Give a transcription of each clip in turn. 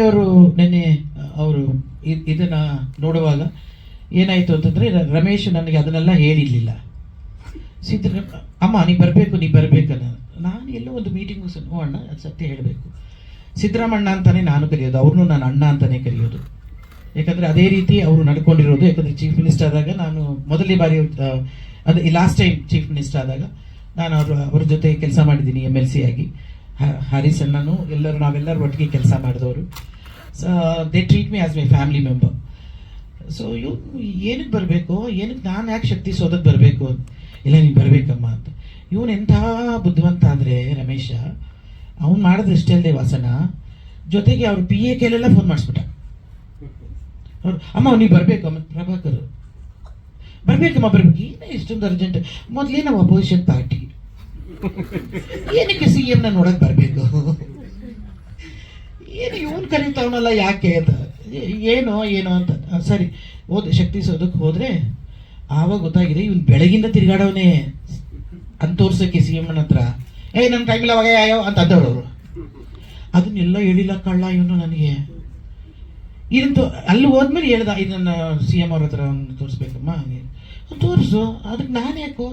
ಅವರು ನಿನ್ನೆ, ಅವರು ಇದನ್ನ ನೋಡುವಾಗ ಏನಾಯ್ತು ಅಂತಂದ್ರೆ, ರಮೇಶ್ ನನಗೆ ಅದನ್ನೆಲ್ಲ ಹೇಳಿರ್ಲಿಲ್ಲ. ಸಿದ್ರ ಅಮ್ಮ, ನೀ ಬರಬೇಕು, ನೀ ಬರಬೇಕನ್ನ ನಾನು ಎಲ್ಲೋ ಒಂದು ಮೀಟಿಂಗ್ ಸಹ ಅಣ್ಣ, ಅದು ಸತ್ಯ ಹೇಳಬೇಕು. ಸಿದ್ದರಾಮಣ್ಣ ಅಂತಲೇ ನಾನು ಕರೆಯೋದು, ಅವ್ರನ್ನೂ ನಾನು ಅಣ್ಣ ಅಂತಲೇ ಕರೆಯೋದು. ಯಾಕಂದ್ರೆ ಅದೇ ರೀತಿ ಅವರು ನಡ್ಕೊಂಡಿರೋದು, ಯಾಕಂದ್ರೆ ಚೀಫ್ ಮಿನಿಸ್ಟರ್ ಆದಾಗ ನಾನು ಮೊದಲನೇ ಬಾರಿ ಅದು ಲಾಸ್ಟ್ ಟೈಮ್ ಚೀಫ್ ಮಿನಿಸ್ಟರ್ ಆದಾಗ ನಾನು ಅವರು, ಅವ್ರ ಜೊತೆ ಕೆಲಸ ಮಾಡಿದ್ದೀನಿ ಎಂ ಎಲ್ ಸಿ ಆಗಿ. ಹರೀಶ್ ಎಲ್ಲರೂ ನಾವೆಲ್ಲರೂ ಒಟ್ಟಿಗೆ ಕೆಲಸ ಮಾಡಿದವರು. So they treat me as my family member so ಇವ್ ಏನಕ್ಕೆ ಬರಬೇಕು? ಏನಕ್ಕೆ ನಾನು ಯಾಕೆ ಶಕ್ತಿ ಸೋದಕ್ಕೆ ಬರಬೇಕು? ಇಲ್ಲ, ನೀನು ಬರಬೇಕಮ್ಮ ಅಂತ. ಇವನು ಎಂಥ ಬುದ್ಧಿವಂತ ಅಂದರೆ ರಮೇಶ, ಅವ್ನು ಮಾಡಿದ್ರೆ ಇಷ್ಟೇ ಅಲ್ಲದೆ ವಾಸನ. ಜೊತೆಗೆ ಅವ್ರು ಪಿ ಎ ಕೆಲೆಲ್ಲ ಫೋನ್ ಮಾಡಿಸ್ಬಿಟ್ಟ. ಅವ್ರು, ಅಮ್ಮ ಅವ್ನಿಗೆ ಬರಬೇಕು ಅಮ್ಮ, ಪ್ರಭಾಕರ್. ಬರಬೇಕಮ್ಮ, ಬರ್ಬೇಕು. ಏನೇ ಇಷ್ಟೊಂದು ಅರ್ಜೆಂಟ್ ಮೊದಲೇ ನಾವು ಅಪೋಸಿಷನ್ ಪಾರ್ಟಿ ಏನಕ್ಕೆ ಸಿ ಎಮ್ನ ನೋಡಕ್ ಬರಬೇಕು? ಏನು ಇವನ್ ಕರೀತಾವನಲ್ಲ ಯಾಕೆ ಅಂತ? ಏನೋ ಏನೋ ಅಂತ. ಸರಿ. ಹೋದ್ ಶಕ್ತಿ ಸೌಧಕ್ಕೆ ಹೋದ್ರೆ ಆವಾಗ ಗೊತ್ತಾಗಿದೆ ಇವನ್ ಬೆಳಗಿಂದ ತಿರ್ಗಾಡವನೇ. ಅಂತ ತೋರ್ಸಕ್ಕೆ ಸಿ ಎಂ ಹತ್ರ. ಏ ನನ್ನ ಟೈಮಿಲ್ಲ ಅವಾಗ ಯಾವ ಅಂತ ಅಂದವ್ರು ಅವರು ಅದನ್ನೆಲ್ಲ ಹೇಳಿಲ್ಲ ಕಳ್ಳ ಇವನು ನನಗೆ. ಇದಂತೂ ಅಲ್ಲಿ ಹೋದ್ಮೇಲೆ ಹೇಳ್ದ ಇದನ್ನ ಸಿ ಎಂ ಅವ್ರ ಹತ್ರ ಒಂದು ತೋರಿಸ್ಬೇಕಮ್ಮ ಅವ್ನು ತೋರಿಸು. ಅದಕ್ಕೆ ನಾನು ಯಾಕೋ?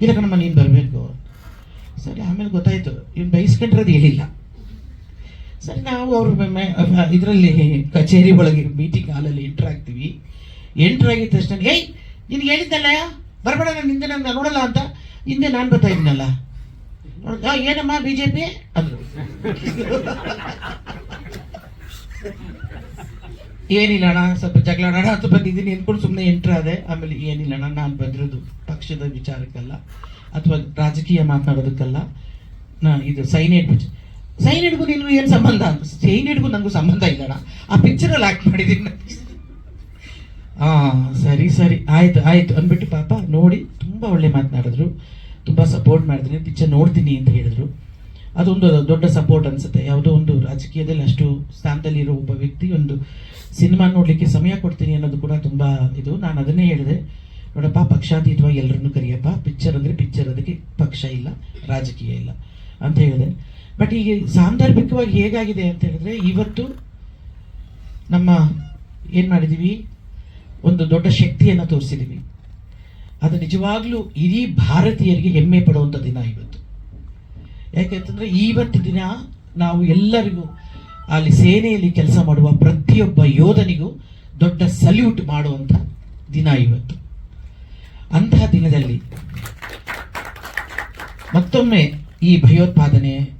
ಇಲ್ಲ ನಮ್ಮ ನೀನು ಬರಬೇಕು. ಸರಿ, ಆಮೇಲೆ ಗೊತ್ತಾಯ್ತು. ಇವ್ನು ಬೈಸ್ಕೊಂಡಿರೋದು ಹೇಳಿಲ್ಲ. ಸರಿ, ನಾವು ಅವ್ರ ಇದರಲ್ಲಿ ಕಚೇರಿ ಒಳಗೆ ಮೀಟಿಂಗ್ ಹಾಲಲ್ಲಿ ಎಂಟ್ರ್ ಆಗ್ತೀವಿ. ಎಂಟ್ರ್ ಆಗಿದ ತಕ್ಷಣ, ಏಯ್ ನಿನ್ಗೆ ಹೇಳಿದ್ದಲ್ಲ? ಬರಬೇಡ, ನಾನು ಹಿಂದೆ ನಾನು ನೋಡಲ್ಲ ಅಂತ. ಹಿಂದೆ ನಾನು ಬರ್ತಾ ಇದ್ದೀನಲ್ಲ ಏನಮ್ಮ ಬಿ ಜೆ ಪಿ ಅಂದ್ರು. ಏನಿಲ್ಲ ಅಣ್ಣ, ಸ್ವಲ್ಪ ಜಗಳ ಅಣ್ಣ ಅಂತ ಬಂದಿದ್ದೀನಿ. ಅನ್ಕೊಂಡು ಸುಮ್ಮನೆ ಎಂಟ್ರ್ ಆದೆ. ಆಮೇಲೆ, ಏನಿಲ್ಲ ಅಣ್ಣ, ನಾನು ಬಂದಿರೋದು ಪಕ್ಷದ ವಿಚಾರಕ್ಕಲ್ಲ. ಅಥವಾ ರಾಜಕೀಯ ಮಾತನಾಡೋದಕ್ಕಲ್ಲ, ನಾ, ಇದು ಸೈನೈಡ್ ಸೈನೈಡ್ಗೂ ನಿನ್ಗೂ ಏನು ಸಂಬಂಧ? ಅಂತ ಸೈನೈಡ್ಗೂ ನನಗೂ ಸಂಬಂಧ ಇಲ್ಲ ಆ ಪಿಕ್ಚರಲ್ಲಿ ಆಕ್ಟ್ ಮಾಡಿದ್ದೀನಿ ಹಾಂ ಸರಿ ಸರಿ. ಆಯ್ತು ಆಯ್ತು ಅಂದ್ಬಿಟ್ಟು ಪಾಪ ನೋಡಿ, ತುಂಬಾ ಒಳ್ಳೆ ಮಾತನಾಡಿದ್ರು. ತುಂಬಾ ಸಪೋರ್ಟ್ ಮಾಡಿದ್ರು ಪಿಕ್ಚರ್ ನೋಡ್ತೀನಿ ಅಂತ ಹೇಳಿದ್ರು. ಅದೊಂದು ದೊಡ್ಡ ಸಪೋರ್ಟ್ ಅನ್ಸುತ್ತೆ. ಯಾವುದೋ ಒಂದು ರಾಜಕೀಯದಲ್ಲಿ ಅಷ್ಟು ಸ್ಥಾನದಲ್ಲಿರೋ ಒಬ್ಬ ವ್ಯಕ್ತಿ ಒಂದು ಸಿನಿಮಾ ನೋಡಲಿಕ್ಕೆ ಸಮಯ ಕೊಡ್ತೀನಿ ಅನ್ನೋದು ಕೂಡ ತುಂಬಾ ಇದು. ನಾನು ಅದನ್ನೇ ಹೇಳಿದೆ. ನೋಡಪ್ಪ ಪಕ್ಷಾತೀತವಾಗಿ ಎಲ್ಲರನ್ನು ಕರಿಯಪ್ಪ. ಪಿಕ್ಚರ್ ಅಂದ್ರೆ ಪಿಕ್ಚರ್ ಅದಕ್ಕೆ ಪಕ್ಷ ಇಲ್ಲ, ರಾಜಕೀಯ ಇಲ್ಲ ಅಂತ ಹೇಳಿದೆ. ಬಟ್ ಈಗ ಸಾಂದರ್ಭಿಕವಾಗಿ ಹೇಗಾಗಿದೆ ಅಂತ ಹೇಳಿದ್ರೆ, ಇವತ್ತು ನಮ್ಮ ಏನು ಮಾಡಿದೀವಿ? ಒಂದು ದೊಡ್ಡ ಶಕ್ತಿಯನ್ನ ತೋರಿಸಿದೀವಿ. ಅದು ನಿಜವಾಗ್ಲೂ ಇಡೀ ಭಾರತೀಯರಿಗೆ ಹೆಮ್ಮೆ ಪಡುವಂತ ದಿನ ಇವತ್ತು. ಯಾಕೆಂತಂದ್ರೆ ಇವತ್ತು ದಿನ ನಾವು ಎಲ್ಲರಿಗೂ ಅಲ್ಲಿ ಸೇನೆಯಲ್ಲಿ ಕೆಲಸ ಮಾಡುವ ಪ್ರತಿಯೊಬ್ಬ ಯೋಧನಿಗೂ ದೊಡ್ಡ ಸಲ್ಯೂಟ್ ಮಾಡುವಂತ ದಿನ ಇವತ್ತು. ಅಂತಹ ದಿನದಲ್ಲಿ ಮತ್ತೊಮ್ಮೆ ಈ ಭಯೋತ್ಪಾದನೆ,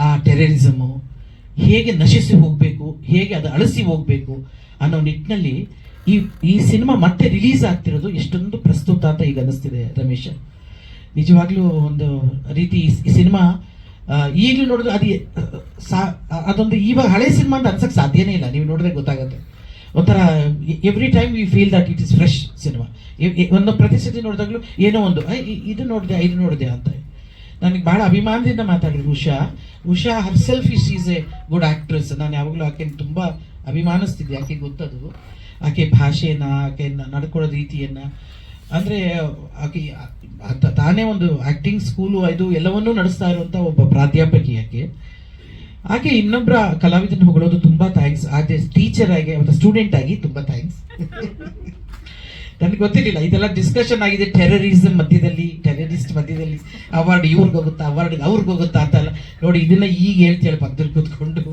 ಆ ಟೆರರಿಸಮು ಹೇಗೆ ನಶಿಸಿ ಹೋಗಬೇಕು, ಹೇಗೆ ಅದು ಅಳಿಸಿ ಹೋಗಬೇಕು ಅನ್ನೋ ನಿಟ್ಟಿನಲ್ಲಿ ಈ ಈ ಸಿನಿಮಾ ಮತ್ತೆ ರಿಲೀಸ್ ಆಗ್ತಿರೋದು ಎಷ್ಟೊಂದು ಪ್ರಸ್ತುತ ಅಂತ ಈಗ ಅನಿಸ್ತಿದೆ ರಮೇಶ. ನಿಜವಾಗ್ಲೂ ಒಂದು ರೀತಿ ಈ- ಸಿನಿಮಾ ಈಗಲೂ ನೋಡಿದ್ರೆ ಅದು ಅದೊಂದು ಇವಾಗ ಹಳೆ ಸಿನಿಮಾ ಅಂತ ಅನ್ಸಕ್ಕೆ ಸಾಧ್ಯನೇ ಇಲ್ಲ. ನೀವು ನೋಡಿದ್ರೆ ಗೊತ್ತಾಗುತ್ತೆ. ಒಂಥರ every time we feel that it is fresh cinema ಒಂದು ಪ್ರತಿಸತಿ ನೋಡಿದಾಗಲೂ ಏನೋ ಒಂದು "ಐ, ಇದು ನೋಡಿದೆ ಇದು ನೋಡಿದೆ ಅಂತ. ನನಗೆ ಭಾಳ ಅಭಿಮಾನದಿಂದ ಮಾತಾಡಿದ್ರು Usha. Usha herself is is a good actress ನಾನು ಯಾವಾಗಲೂ ಆಕೆ ತುಂಬ ಅಭಿಮಾನಿಸ್ತಿದ್ದೆ. ಆಕೆ ಗೊತ್ತದು. ಆಕೆ ಭಾಷೆಯನ್ನ ಆಕೆ ನಡ್ಕೊಳ್ಳೋ ರೀತಿಯನ್ನ. ಅಂದ್ರೆ ಆಕೆ ತಾನೇ ಒಂದು ಆ್ಯಕ್ಟಿಂಗ್ ಸ್ಕೂಲು ಇದು ಎಲ್ಲವನ್ನೂ ನಡೆಸ್ತಾ ಇರುವಂತ ಒಬ್ಬ ಪ್ರಾಧ್ಯಾಪಕಿ ಆಕೆ. ಆಕೆ ಇನ್ನೊಬ್ಬರ ಕಲಾವಿದನ ಹೊಗಳೋದು ತುಂಬಾ ಥ್ಯಾಂಕ್ಸ್ ಆದ್ರೆ ಟೀಚರ್ ಆಗಿ, ಮತ್ತು ಸ್ಟೂಡೆಂಟ್ ಆಗಿ ತುಂಬಾ ಥ್ಯಾಂಕ್ಸ್ ನನಗೆ ಗೊತ್ತಿರಲಿಲ್ಲ, ಇದೆಲ್ಲ ಡಿಸ್ಕಷನ್ ಆಗಿದೆ ಟೆರರಿಸಮ್ ಮಧ್ಯದಲ್ಲಿ ಟೆರರಿಸ್ಟ್ ಮಧ್ಯದಲ್ಲಿ. ಅವಾರ್ಡ್ ಇವ್ರಿಗೆ ಹೋಗುತ್ತಾ ಅವಾರ್ಡ್ ಅವ್ರಿಗೆ ಹೋಗುತ್ತಾ ಅಂತ ಅಲ್ಲ ನೋಡಿ, ಇದನ್ನ ಈಗ ಹೇಳ್ತೇಳಿ ಪಕ್ಕದಲ್ಲಿ ಕೂತ್ಕೊಂಡು.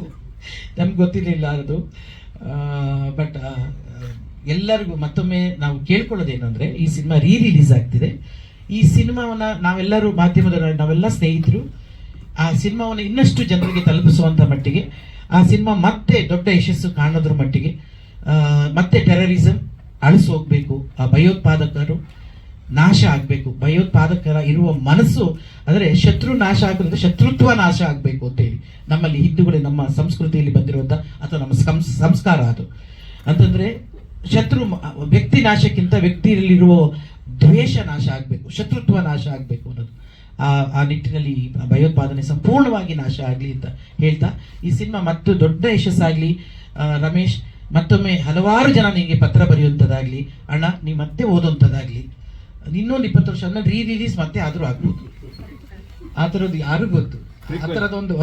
ನಮ್ಗೆ ಗೊತ್ತಿರಲಿಲ್ಲ ಅದು. ಬಟ್ ಎಲ್ಲರಿಗೂ ಮತ್ತೊಮ್ಮೆ ನಾವು ಕೇಳ್ಕೊಳ್ಳೋದೇನು ಅಂದ್ರೆ, ಈ ಸಿನಿಮಾ ರೀ ರಿಲೀಸ್ ಆಗ್ತಿದೆ. ಈ ಸಿನಿಮಾವನ್ನ ನಾವೆಲ್ಲರೂ ಮಾಧ್ಯಮದ ನಾವೆಲ್ಲ ಸ್ನೇಹಿತರು ಆ ಸಿನಿಮಾವನ್ನು ಇನ್ನಷ್ಟು ಜನರಿಗೆ ತಲುಪಿಸುವಂತ ಮಟ್ಟಿಗೆ, ಆ ಸಿನಿಮಾ ಮತ್ತೆ ದೊಡ್ಡ ಯಶಸ್ಸು ಕಾಣೋದ್ರ ಮಟ್ಟಿಗೆ ಮತ್ತೆ ಟೆರರಿಸಂ ಅಳಿಸಿ ಹೋಗಬೇಕು, ಆ ಭಯೋತ್ಪಾದಕರು ನಾಶ ಆಗಬೇಕು, ಭಯೋತ್ಪಾದಕರ ಇರುವ ಮನಸ್ಸು, ಅಂದ್ರೆ ಶತ್ರು ನಾಶ ಆಗಬೇಕು, ಶತ್ರುತ್ವ ನಾಶ ಆಗಬೇಕು ಅಂತ ಹೇಳಿ. ನಮ್ಮಲ್ಲಿ ಹಿಂದೂಗಳು ನಮ್ಮ ಸಂಸ್ಕೃತಿಯಲ್ಲಿ ಬಂದಿರುವಂತ ಅಥವಾ ನಮ್ಮ ಸಂಸ್- ಸಂಸ್ಕಾರ ಅದು. ಅಂತಂದ್ರೆ ಶತ್ರು ವ್ಯಕ್ತಿ ನಾಶಕ್ಕಿಂತ ವ್ಯಕ್ತಿಯಲ್ಲಿರುವ ದ್ವೇಷ ನಾಶ ಆಗಬೇಕು, ಶತ್ರುತ್ವ ನಾಶ ಆಗಬೇಕು ಅನ್ನೋದು. ಆ ಆ ನಿಟ್ಟಿನಲ್ಲಿ ಭಯೋತ್ಪಾದನೆ ಸಂಪೂರ್ಣವಾಗಿ ನಾಶ ಆಗಲಿ ಅಂತ ಹೇಳ್ತಾ ಈ ಸಿನಿಮಾ ಮತ್ತು ದೊಡ್ಡ ಯಶಸ್ಸಾಗಲಿ ರಮೇಶ್ ಮತ್ತೊಮ್ಮೆ ಹಲವಾರು ಜನ ನಿಮಗೆ ಪತ್ರ ಬರೆಯುವಂಥದ್ದಾಗಲಿ ಅಣ್ಣ ನೀವು ಮತ್ತೆ ಓದುವಂಥದ್ದಾಗಲಿ ಇನ್ನೊಂದು ಇಪ್ಪತ್ತು ವರ್ಷ ಆದ್ಮೇಲೆ ರೀ ರಿಲೀಸ್ ಮತ್ತೆ ಆದರೂ ಆಗ್ಬೋದು. ಆ ಥರದ್ದು ಯಾರು ಗೊತ್ತು. ಆ ಥರದೊಂದು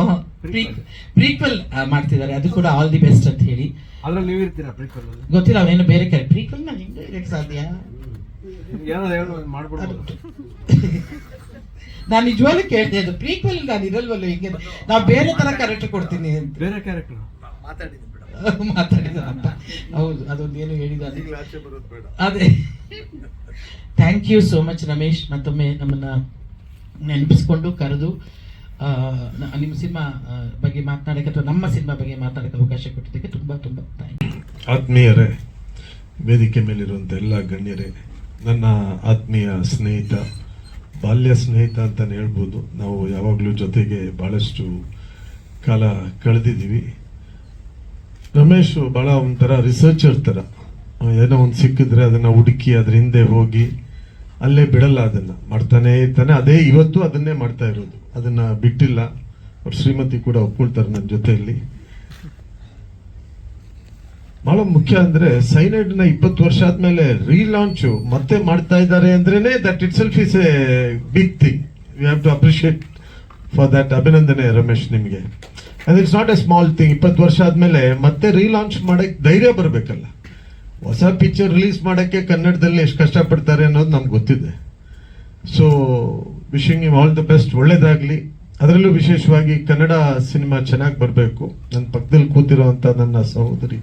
ಪ್ರೀಕ್ವೆಲ್ ಮಾಡ್ತಿದ್ದಾರೆ. ಅದು ಕೂಡ ಆಲ್ ದಿ ಬೆಸ್ಟ್ ಅಂತ ಹೇಳಿ. ಅದ್ರಲ್ಲಿ ನೀವು ಇರ್ತೀರಾ ಪ್ರೀಕ್ವಲ್ ಗೊತ್ತಿಲ್ಲ ಅವನೇನು ಬೇರೆ ಕರೆ ಪ್ರೀಕ್ವೆಲ್ ನಾನು ಹಿಂಗೆ ಸಾಧ್ಯ? ಮಾಡ್ಬಿಡ್ಬೋದು ನಾನು ನಿಜವಾಗ್ಲೂ ಕೇಳಿದೆ ಅದು ಪ್ರೀಕ್ವೆಲ್ ನಾನು ಇರಲ್ವಲ್ಲ ಹಿಂಗೆ. ನಾವು ಬೇರೆ ತರ ಕ್ಯಾರೆಕ್ಟರ್ ಕೊಡ್ತೀನಿ ಅಂತ. ಬೇರೆ ಕ್ಯಾರೆಕ್ಟರ್ ಮಾತಾಡಿದ ಹೌದು ಅದೊಂದೇನು ಏನು ಹೇಳಿದ ಅದೇ. Thank you so much Ramesh. ಮತ್ತೊಮ್ಮೆ ನಮ್ಮನ್ನ ನೆನಪಿಸ್ಕೊಂಡು ಕರೆದು ನಿಮ್ಮ ಸಿನಿಮಾ ಬಗ್ಗೆ ಮಾತನಾಡಕ್ಕೆ ಅಥವಾ ನಮ್ಮ ಸಿನಿಮಾ ಬಗ್ಗೆ ಮಾತಾಡಕ್ಕೆ ಅವಕಾಶ ಕೊಟ್ಟಿದ್ದಕ್ಕೆ ತುಂಬಾ ತುಂಬಾ ಥ್ಯಾಂಕ್ ಯು ಆತ್ಮೀಯರೇ ವೇದಿಕೆ ಮೇಲಿರುವಂಥ ಎಲ್ಲ ಗಣ್ಯರೇ ನನ್ನ ಆತ್ಮೀಯ ಸ್ನೇಹಿತ ಬಾಲ್ಯ ಸ್ನೇಹಿತ ಅಂತಲೇ ಹೇಳ್ಬೋದು. ನಾವು ಯಾವಾಗಲೂ ಜೊತೆಗೆ ಭಾಳಷ್ಟು ಕಾಲ ಕಳೆದಿದ್ದೀವಿ. ರಮೇಶ್ ಭಾಳ ಒಂಥರ ರಿಸರ್ಚರ್ ಥರ. ಏನೋ ಒಂದು ಸಿಕ್ಕಿದ್ರೆ ಅದನ್ನು ಹುಡುಕಿ ಅದ್ರ ಹಿಂದೆ ಹೋಗಿ ಅಲ್ಲೇ ಬಿಡಲ್ಲ ಅದನ್ನು. ಮಾಡ್ತಾನೆ ಇರ್ತಾನೆ. ಅದೇ ಇವತ್ತು ಅದನ್ನೇ ಮಾಡ್ತಾ ಇರೋದು. ಅದನ್ನು ಬಿಟ್ಟಿಲ್ಲ. ಅವ್ರ ಶ್ರೀಮತಿ ಕೂಡ ಒಪ್ಕೊಳ್ತಾರೆ ನನ್ನ ಜೊತೆಯಲ್ಲಿ. ಬಹಳ ಮುಖ್ಯ ಅಂದ್ರೆ ಸೈನೈಡ್ನ ಇಪ್ಪತ್ತು ವರ್ಷ ಆದ್ಮೇಲೆ ರೀಲಾಂಚ್ ಮತ್ತೆ ಮಾಡ್ತಾ ಇದ್ದಾರೆ ಅಂದ್ರೇನೆ that itself is a big thing you have to appreciate for that ಅಭಿನಂದನೆ ರಮೇಶ್ ನಿಮಗೆ. And it's not a small thing ಇಪ್ಪತ್ತು ವರ್ಷ ಆದ್ಮೇಲೆ ಮತ್ತೆ ರೀಲಾಂಚ್ ಮಾಡಕ್ ಧೈರ್ಯ ಬರಬೇಕಲ್ಲ. ಹೊಸ ಪಿಕ್ಚರ್ ರಿಲೀಸ್ ಮಾಡಕ್ಕೆ ಕನ್ನಡದಲ್ಲಿ ಎಷ್ಟು ಕಷ್ಟಪಡ್ತಾರೆ ಅನ್ನೋದು ನಮ್ಗೆ ಗೊತ್ತಿದೆ. So wishing you all the best ಒಳ್ಳೇದಾಗಲಿ. ಅದರಲ್ಲೂ ವಿಶೇಷವಾಗಿ ಕನ್ನಡ ಸಿನಿಮಾ ಚೆನ್ನಾಗಿ ಬರಬೇಕು. ನನ್ನ ಪಕ್ಕದಲ್ಲಿ ಕೂತಿರುವಂತ ನನ್ನ ಸಹೋದರಿ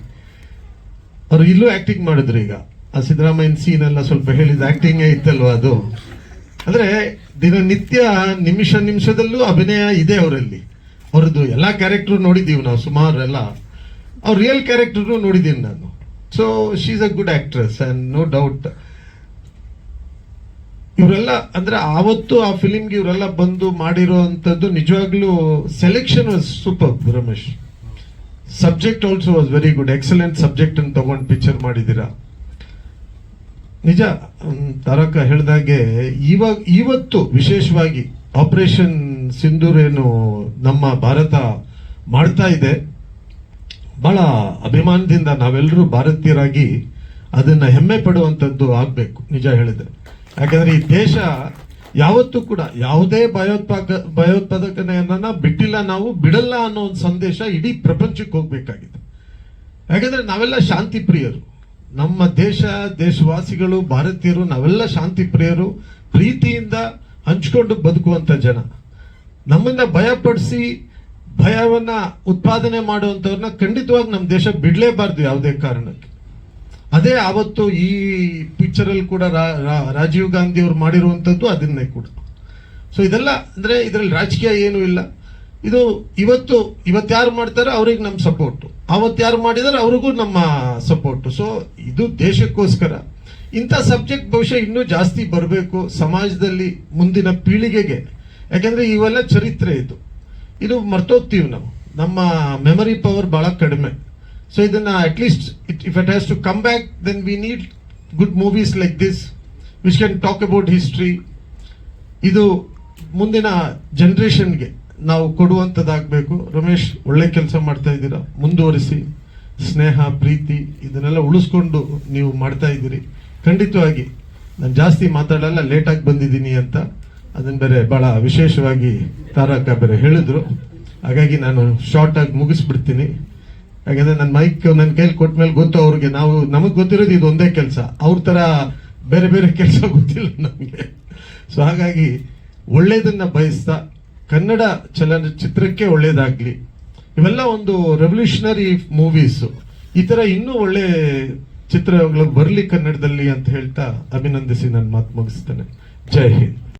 ಅವ್ರು ಇಲ್ಲೂ ಆಕ್ಟಿಂಗ್ ಮಾಡಿದ್ರು ಈಗ. ಆ ಸಿದ್ದರಾಮಯ್ಯನ ಸೀನ್ ಎಲ್ಲ ಸ್ವಲ್ಪ ಹೇಳಿದ ಆಕ್ಟಿಂಗ್ ಇತ್ತಲ್ವಾ ಅದು? ಅಂದ್ರೆ ದಿನನಿತ್ಯ ನಿಮಿಷ ನಿಮಿಷದಲ್ಲೂ ಅಭಿನಯ ಇದೆ ಅವರಲ್ಲಿ. ಅವ್ರದ್ದು ಎಲ್ಲ ಕ್ಯಾರೆಕ್ಟರ್ ನೋಡಿದ್ದೀವಿ ನಾವು, ಸುಮಾರು ಎಲ್ಲ. ಅವ್ರ ರಿಯಲ್ ಕ್ಯಾರೆಕ್ಟರ್ ನೋಡಿದ್ದೀನಿ ನಾನು. So she's a good actress and no doubt ಇವರೆಲ್ಲ ಅಂದ್ರೆ ಆವತ್ತು ಆ ಫಿಲಿಮ್ಗೆ ಇವರೆಲ್ಲ ಬಂದು ಮಾಡಿರೋ ಅಂಥದ್ದು ನಿಜವಾಗ್ಲೂ selection super Ramesh. Subject also was very good excellent subject ಅನ್ನು ತಗೊಂಡು ಪಿಕ್ಚರ್ ಮಾಡಿದ್ದೀರಾ? ನಿಜ ತಾರಕ ಹೇಳಿದಾಗೆ ಇವಾಗ, ಇವತ್ತು ವಿಶೇಷವಾಗಿ ಆಪರೇಷನ್ ಸಿಂಧೂರ್ ಏನು ನಮ್ಮ ಭಾರತ ಮಾಡ್ತಾ ಇದೆ. ಬಹಳ ಅಭಿಮಾನದಿಂದ ನಾವೆಲ್ಲರೂ ಭಾರತೀಯರಾಗಿ ಅದನ್ನ ಹೆಮ್ಮೆ ಪಡುವಂಥದ್ದು ಆಗಬೇಕು. ನಿಜ ಹೇಳಿದೆ ಯಾಕಂದ್ರೆ ಈ ದೇಶ ಯಾವತ್ತೂ ಕೂಡ ಯಾವುದೇ ಭಯೋತ್ಪಾದಕ ಭಯೋತ್ಪಾದಕನೆಯನ್ನ ಬಿಟ್ಟಿಲ್ಲ ನಾವು, ಬಿಡಲ್ಲ ಅನ್ನೋ ಒಂದು ಸಂದೇಶ ಇಡೀ ಪ್ರಪಂಚಕ್ಕೆ ಹೋಗ್ಬೇಕಾಗಿದೆ. ಯಾಕಂದ್ರೆ ನಾವೆಲ್ಲ ಶಾಂತಿ ಪ್ರಿಯರು. ನಮ್ಮ ದೇಶ, ದೇಶವಾಸಿಗಳು, ಭಾರತೀಯರು, ನಾವೆಲ್ಲ ಶಾಂತಿ ಪ್ರಿಯರು. ಪ್ರೀತಿಯಿಂದ ಹಂಚ್ಕೊಂಡು ಬದುಕುವಂತ ಜನ. ನಮ್ಮನ್ನ ಭಯಪಡಿಸಿ ಭಯವನ್ನ ಉತ್ಪಾದನೆ ಮಾಡುವಂಥವ್ರನ್ನ ಖಂಡಿತವಾಗಿ ನಮ್ಮ ದೇಶ ಬಿಡಲೇಬಾರ್ದು ಯಾವುದೇ ಕಾರಣಕ್ಕೆ. ಅದೇ ಆವತ್ತು ಈ ಪಿಕ್ಚರಲ್ಲಿ ಕೂಡ ರಾಜೀವ್ ಗಾಂಧಿ ಅವರು ಮಾಡಿರುವಂತದ್ದು ಅದನ್ನೇ ಕೂಡ. ಸೊ ಇದೆಲ್ಲ ಅಂದ್ರೆ ಇದರಲ್ಲಿ ರಾಜಕೀಯ ಏನೂ ಇಲ್ಲ. ಇದು ಇವತ್ತು ಇವತ್ತು ಯಾರು ಮಾಡ್ತಾರೆ ಅವ್ರಿಗೆ ನಮ್ಮ ಸಪೋರ್ಟ್ ಅವತ್ತು ಯಾರು ಮಾಡಿದಾರೆ ಅವ್ರಿಗೂ ನಮ್ಮ ಸಪೋರ್ಟ್ ಸೊ ಇದು ದೇಶಕ್ಕೋಸ್ಕರ. ಇಂಥ ಸಬ್ಜೆಕ್ಟ್ ಬಹುಶಃ ಇನ್ನೂ ಜಾಸ್ತಿ ಬರಬೇಕು ಸಮಾಜದಲ್ಲಿ ಮುಂದಿನ ಪೀಳಿಗೆಗೆ. ಯಾಕೆಂದರೆ ಇವೆಲ್ಲ ಚರಿತ್ರೆ ಇದು. ಇದು ಮರ್ತೋಗ್ತೀವಿ ನಾವು. ನಮ್ಮ ಮೆಮರಿ ಪವರ್ ಬಹಳ ಕಡಿಮೆ. ಸೊ ಇದನ್ನ at least if it has to come back then we need good movies like this which can talk about history ಇದು ಮುಂದಿನ ಜನ್ರೇಷನ್ಗೆ ನಾವು ಕೊಡುವಂಥದ್ದಾಗಬೇಕು ರಮೇಶ್, ಒಳ್ಳೆ ಕೆಲಸ ಮಾಡ್ತಾ ಇದ್ದೀರಾ? ಮುಂದುವರಿಸಿ. ಸ್ನೇಹ, ಪ್ರೀತಿ, ಇದನ್ನೆಲ್ಲ ಉಳಿಸ್ಕೊಂಡು ನೀವು ಮಾಡ್ತಾ ಇದ್ದೀರಿ. ಖಂಡಿತವಾಗಿ, ನಾನು ಜಾಸ್ತಿ ಮಾತಾಡಲ್ಲ, ಲೇಟಾಗಿ ಬಂದಿದ್ದೀನಿ ಅಂತ. ಅದನ್ನ ಬೇರೆ ಭಾಳ ವಿಶೇಷವಾಗಿ ತಾರಕ ಬೇರೆ ಹೇಳಿದ್ರು. ಹಾಗಾಗಿ ನಾನು ಶಾರ್ಟಾಗಿ ಮುಗಿಸ್ಬಿಡ್ತೀನಿ. ಯಾಕಂದ್ರೆ ನನ್ನ ಮೈಕ್ ನನ್ನ ಕೈಲಿ ಕೊಟ್ಟ ಮೇಲೆ ಗೊತ್ತು ಅವ್ರಿಗೆ. ನಾವು ನಮಗೆ ಗೊತ್ತಿರೋದು ಇದು ಒಂದೇ ಕೆಲಸ. ಅವ್ರ ಥರ ಬೇರೆ ಬೇರೆ ಕೆಲಸ ಗೊತ್ತಿಲ್ಲ ನಮಗೆ. ಸೊ ಹಾಗಾಗಿ ಒಳ್ಳೆಯದನ್ನು ಬಯಸ್ತಾ ಕನ್ನಡ ಚಲನಚಿತ್ರಕ್ಕೆ ಒಳ್ಳೆಯದಾಗಲಿ ಇವೆಲ್ಲ ಒಂದು ರೆವಲ್ಯೂಷನರಿ ಮೂವೀಸ್ ಈ ಥರ ಇನ್ನೂ ಒಳ್ಳೆ ಚಿತ್ರಗಳು ಬರಲಿ ಕನ್ನಡದಲ್ಲಿ ಅಂತ ಹೇಳ್ತಾ ಅಭಿನಂದಿಸಿ ನನ್ನ ಮಾತು ಮುಗಿಸ್ತೇನೆ. ಜೈ ಹಿಂದ್.